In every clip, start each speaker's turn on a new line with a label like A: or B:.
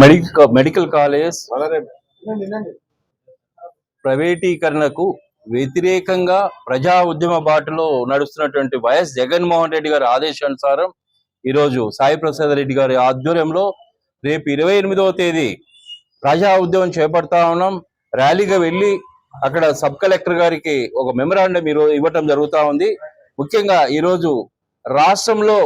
A: Medical medical college ప్రైవేటీకరణకు వ్యతిరేకంగా ప్రజా ఉద్యమ బాటలో నడుస్తున్నటువంటి వైఎస్ జగన్మోహన్ రెడ్డి గారి ఆదేశానుసారం ఈరోజు సాయి ప్రసాద్ రెడ్డి గారి ఆధ్వర్యంలో రేపు ఇరవై ఎనిమిదవ తేదీ ప్రజా ఉద్యమం చేపడతా ఉన్నాం. ర్యాలీగా వెళ్ళి అక్కడ సబ్ కలెక్టర్ గారికి ఒక మెమరాండం ఈరోజు ఇవ్వటం జరుగుతూ ఉంది. ముఖ్యంగా ఈరోజు రాష్ట్రంలో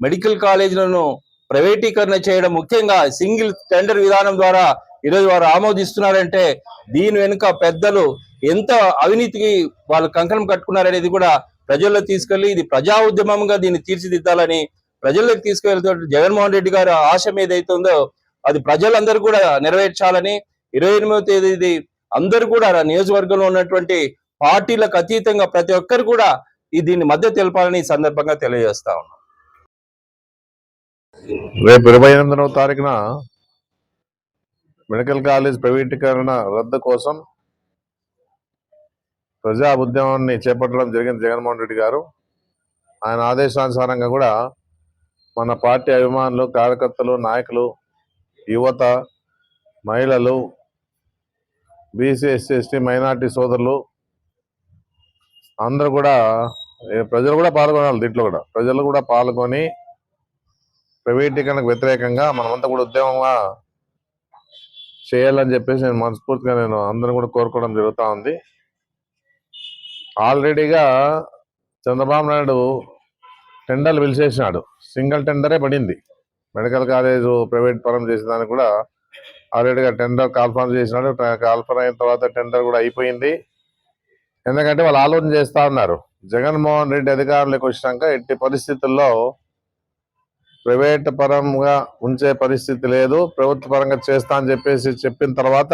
A: మెడికల్ కాలేజీలను ప్రైవేటీకరణ చేయడం ముఖ్యంగా సింగిల్ టెండర్ విధానం ద్వారా ఈరోజు వారు ఆమోదిస్తున్నారంటే దీని వెనుక పెద్దలు ఎంత అవినీతికి వాళ్ళు కంకణం కట్టుకున్నారనేది కూడా ప్రజల్లో తీసుకెళ్ళి ఇది ప్రజా ఉద్యమంగా దీన్ని తీర్చిదిద్దాలని ప్రజల్లోకి తీసుకెళ్తూ జగన్మోహన్ రెడ్డి గారు ఆశ ఏదైతే ఉందో అది ప్రజలందరూ కూడా నెరవేర్చాలని ఇరవై ఎనిమిదవ తేదీ అందరూ కూడా నియోజకవర్గంలో ఉన్నటువంటి పార్టీలకు అతీతంగా ప్రతి ఒక్కరు కూడా ఈ దీన్ని మద్దతు తెలపాలని ఈ సందర్భంగా తెలియజేస్తా ఉన్నాం.
B: రేపు ఇరవై ఎనిమిదవ తారీఖున మెడికల్ కాలేజ్ ప్రైవేటీకరణ రద్దు కోసం ప్రజా ఉద్యమాన్ని చేపట్టడం జరిగింది జగన్మోహన్ రెడ్డి గారు. ఆయన ఆదేశానుసారంగా కూడా మన పార్టీ అభిమానులు కార్యకర్తలు నాయకులు యువత మహిళలు బీసీ ఎస్సీ ఎస్టీ మైనార్టీ సోదరులు అందరూ కూడా ప్రజలు కూడా పాల్గొనాలి దీంట్లో కూడా. ప్రజలు కూడా పాల్గొని ప్రైవేటీకరణకు వ్యతిరేకంగా మనమంతా కూడా ఉద్యమంగా చేయాలని చెప్పేసి నేను మనస్ఫూర్తిగా నేను అందరిని కూడా కోరుకోవడం జరుగుతూ ఉంది. ఆల్రెడీగా చంద్రబాబు నాయుడు టెండర్లు పిలిచేసినాడు. సింగిల్ టెండరే పడింది. మెడికల్ కాలేజ్ ప్రైవేట్ పరం చేసిన దానికి కూడా ఆల్రెడీగా టెండర్ కాల్ఫామ్ చేసినాడు. కాల్ఫర్ అయిన తర్వాత టెండర్ కూడా అయిపోయింది. ఎందుకంటే వాళ్ళు ఆలోచన చేస్తా ఉన్నారు. జగన్మోహన్ రెడ్డి అధికారంలోకి వచ్చినాక ఎట్టి పరిస్థితుల్లో ప్రైవేట్ పరంగా ఉంచే పరిస్థితి లేదు. ప్రభుత్వ పరంగా చేస్తా అని చెప్పేసి చెప్పిన తర్వాత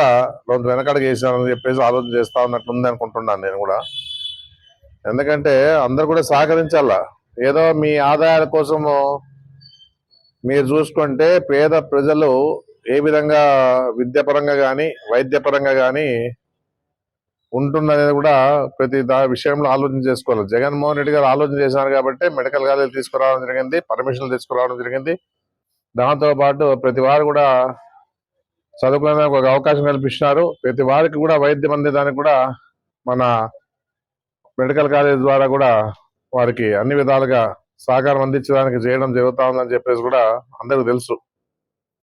B: కొంత వెనకడుగు వేసానని చెప్పేసి ఆలోచన చేస్తా ఉన్నట్లుంది అనుకుంటున్నాను నేను కూడా. ఎందుకంటే అందరు కూడా సహకరించాలా? ఏదో మీ ఆదాయాల కోసము మీరు చూసుకుంటే పేద ప్రజలు ఏ విధంగా విద్యాపరంగా కానీ వైద్యపరంగా కానీ ఉంటుందనేది కూడా ప్రతి దా విషయంలో ఆలోచన చేసుకోవాలి. జగన్మోహన్ రెడ్డి గారు ఆలోచన చేశారు కాబట్టి మెడికల్ కాలేజ్ తీసుకురావడం జరిగింది పర్మిషన్లు తీసుకురావడం జరిగింది. దాంతో పాటు ప్రతి వారు కూడా చదువుకునే ఒక అవకాశం కల్పిస్తున్నారు. ప్రతి వారికి కూడా వైద్యం అందేదానికి కూడా మన మెడికల్ కాలేజ్ ద్వారా కూడా వారికి అన్ని విధాలుగా సహకారం అందించడానికి చేయడం జరుగుతా ఉందని చెప్పేసి కూడా అందరికి తెలుసు.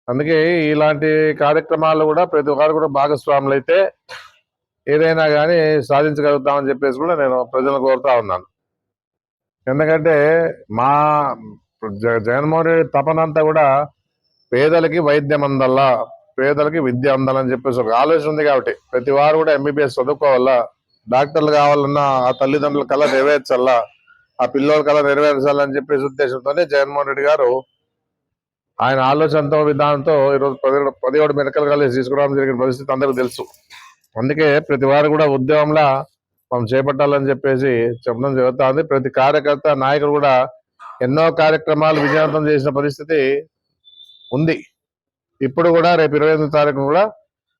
B: అందుకే ఇలాంటి కార్యక్రమాలు కూడా ప్రతి ఒక్కరు కూడా భాగస్వాములు అయితే ఏదైనా కానీ సాధించగలుగుతామని చెప్పేసి కూడా నేను ప్రజలను కోరుతా ఉన్నాను. ఎందుకంటే మా జగన్మోహన్ రెడ్డి తపనంతా కూడా పేదలకి వైద్యం అందల్లా పేదలకి విద్య అందాలని చెప్పేసి ఒక ఆలోచన ఉంది కాబట్టి ప్రతి వారు కూడా ఎంబీబీఎస్ చదువుకోవాలా డాక్టర్లు కావాలన్నా ఆ తల్లిదండ్రుల కళ నెరవేర్చల్లా ఆ పిల్లోల కళ నెరవేర్చాలని చెప్పేసి ఉద్దేశంతోనే జగన్మోహన్ రెడ్డి గారు ఆయన ఆలోచనతో విధానంతో ఈరోజు పదిహేడు పదిహేడు మెడికల్ కాలేజ్ తీసుకురావడం జరిగిన పరిస్థితి అందరికీ తెలుసు. అందుకే ప్రతి వారు కూడా ఉద్యమంలా మనం చేపట్టాలని చెప్పేసి చెప్పడం జరుగుతుంది. ప్రతి కార్యకర్త నాయకుడు కూడా ఎన్నో కార్యక్రమాలు విజయవంతం చేసిన పరిస్థితి ఉంది. ఇప్పుడు కూడా రేపు ఇరవై ఎనిమిది తారీఖు కూడా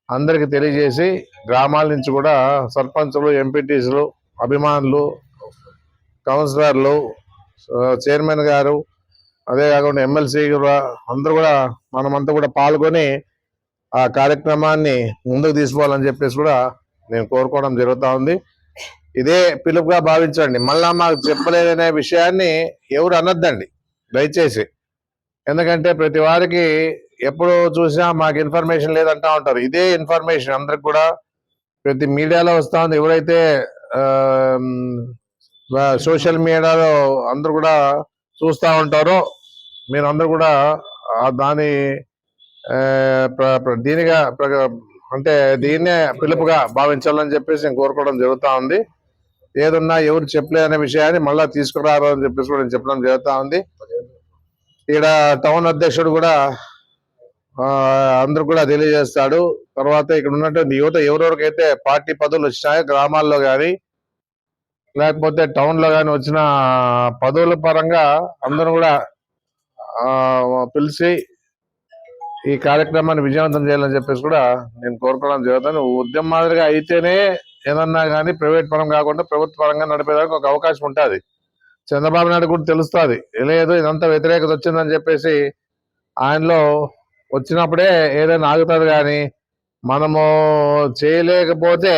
B: అందరికి తెలియజేసి గ్రామాల నుంచి కూడా సర్పంచులు ఎంపీటీసులు అభిమానులు కౌన్సిలర్లు చైర్మన్ గారు అదే కాకుండా ఎమ్మెల్సీ అందరూ కూడా మనమంతా కూడా పాల్గొని ఆ కార్యక్రమాన్ని ముందుకు తీసుకోవాలని చెప్పేసి కూడా నేను కోరుకోవడం జరుగుతూ ఉంది. ఇదే పిలుపుగా భావించండి. మళ్ళా మాకు చెప్పలేదనే విషయాన్ని ఎవరు అనొద్దండి దయచేసి. ఎందుకంటే ప్రతి వారికి ఎప్పుడు చూసినా మాకు ఇన్ఫర్మేషన్ లేదంటా ఉంటారు. ఇదే ఇన్ఫర్మేషన్ అందరికి కూడా ప్రతి మీడియాలో వస్తూ ఉంది. ఎవరైతే సోషల్ మీడియాలో అందరు కూడా చూస్తూ ఉంటారు. మీరు అందరు కూడా దాని ఆ, ప్ర- దీనిగా అంటే దీన్నే పిలుపుగా భావించాలని చెప్పేసి నేను కోరుకోవడం జరుగుతా ఉంది. ఏదన్నా ఎవరు చెప్పలే అనే విషయాన్ని మళ్ళీ తీసుకురారు అని చెప్పేసి కూడా నేను చెప్పడం జరుగుతా ఉంది. ఇక్కడ టౌన్ అధ్యక్షుడు కూడా ఆ, అందరు కూడా తెలియజేస్తాడు. తర్వాత ఇక్కడ ఉన్నటువంటి యువత ఎవరెవరికైతే పార్టీ పదవులు వచ్చినాయో గ్రామాల్లో కానీ లేకపోతే టౌన్లో కానీ వచ్చిన పదవుల పరంగా అందరూ కూడా పిలిచి ఈ కార్యక్రమాన్ని విజయవంతం చేయాలని చెప్పేసి కూడా నేను కోరుకోవడం జరుగుతుంది. ఉద్యమం మాదిరిగా అయితేనే ఏదన్నా కానీ ప్రైవేట్ పరం కాకుండా ప్రభుత్వ పరంగా నడిపేదానికి ఒక అవకాశం ఉంటుంది. చంద్రబాబు నాయుడు కూడా తెలుస్తుంది. లేదు ఇదంతా వ్యతిరేకత వచ్చిందని చెప్పేసి ఆయనలో వచ్చినప్పుడే ఏదైనా ఆగుతుంది కానీ మనము చేయలేకపోతే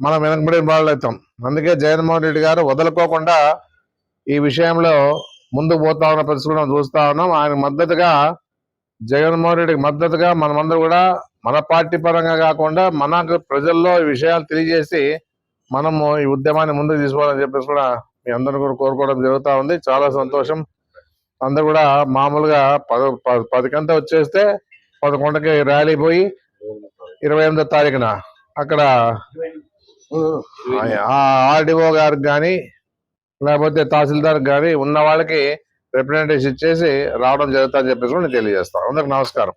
B: మనం వెనకబడిన వాళ్ళు అవుతాం. అందుకే జగన్మోహన్ రెడ్డి గారు వదులుకోకుండా ఈ విషయంలో ముందుకు పోతా ఉన్న పరిస్థితులు చూస్తా ఉన్నాం. ఆయన మద్దతుగా జగన్మోహన్ రెడ్డికి మద్దతుగా మనమందరూ కూడా మన పార్టీ పరంగా కాకుండా మనకు ప్రజల్లో ఈ విషయాలు తెలియజేసి మనము ఈ ఉద్యమాన్ని ముందుకు తీసుకోవాలని చెప్పేసి కూడా మీ అందరూ కూడా కోరుకోవడం జరుగుతూ ఉంది. చాలా సంతోషం. అందరు కూడా మామూలుగా పద ప- పదికంతా వచ్చేస్తే పదకొండుకి ర్యాలీ పోయి ఇరవై ఎనిమిదో తారీఖున అక్కడ ఆర్డీఓ గారికి కానీ లేకపోతే తహసీల్దార్ కానీ ఉన్న వాళ్ళకి రిప్రజెంటేషన్ ఇచ్చేసి రావడం జరుగుతుందని చెప్పేసి కూడా నేను తెలియజేస్తాను అందరికి నమస్కారం.